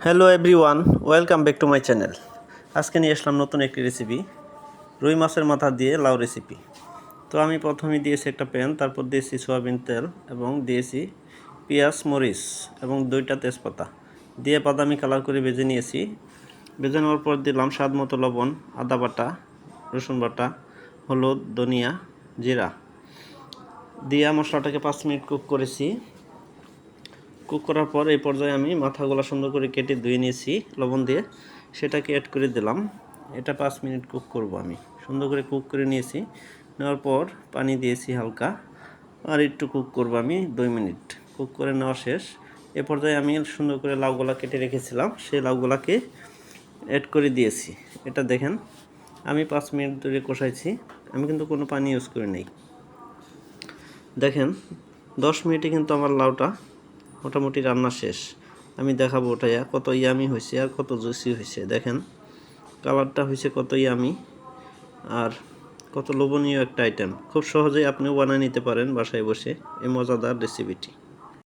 Hello everyone welcome back to my channel আজকে নিয়ে আসলাম নতুন একটি রেসিপি রুই মাছের মাথা দিয়ে লাউ রেসিপি তো আমি প্রথমে দিয়েছি একটা প্যান তারপর দিয়েছি সয়াবিন তেল এবং দিয়েছি পেঁয়াজ, মরিচ এবং দুইটা তেজপাতা। দিয়ে বাদামি কালার করে ভেজে নিয়েছি। ভেজে নেওয়ার পর দিলাম স্বাদ মতো লবণ, আদা বাটা, রসুন বাটা, হলুদ, ধনিয়া, জিরা। দিয়া মশলাটাকে পাঁচ মিনিট কুক করেছি। কুক করার পর এই পর্যায়ে আমি মাথাগুলো সুন্দর করে কেটে ধুয়ে নিয়েছি, লবণ দিয়ে। সেটাকে অ্যাড করে দিলাম। এটা পাঁচ মিনিট কুক করব আমি। সুন্দর করে কুক করে নিয়েছি। নেওয়ার পর পানি দিয়েছি হালকা। আর একটু কুক করব আমি দুই মিনিট। কুক করে নেওয়া শেষ। এ পর্যায়ে আমি সুন্দর করে লাউগুলা কেটে রেখেছিলাম। সেই লাউগুলাকে অ্যাড করে দিয়েছি। এটা দেখেন, আমি পাঁচ মিনিট ধরে কষাইছি। আমি কিন্তু কোনো পানি ইউজ করি নাই। দেখেন, দশ মিনিটে কিন্তু আমার লাউটা মোটামুটি রান্না শেষ। আমি দেখাবো ওটা কত ইয়ামি হয়েছে আর কত জুসি হয়েছে দেখেন, কালারটা হয়েছে কত ইয়ামি আর কত লোভনীয় একটা আইটেম খুব সহজেই আপনিও বানিয়ে নিতে পারেন বাসায় বসে, এই মজাদার রেসিপিটি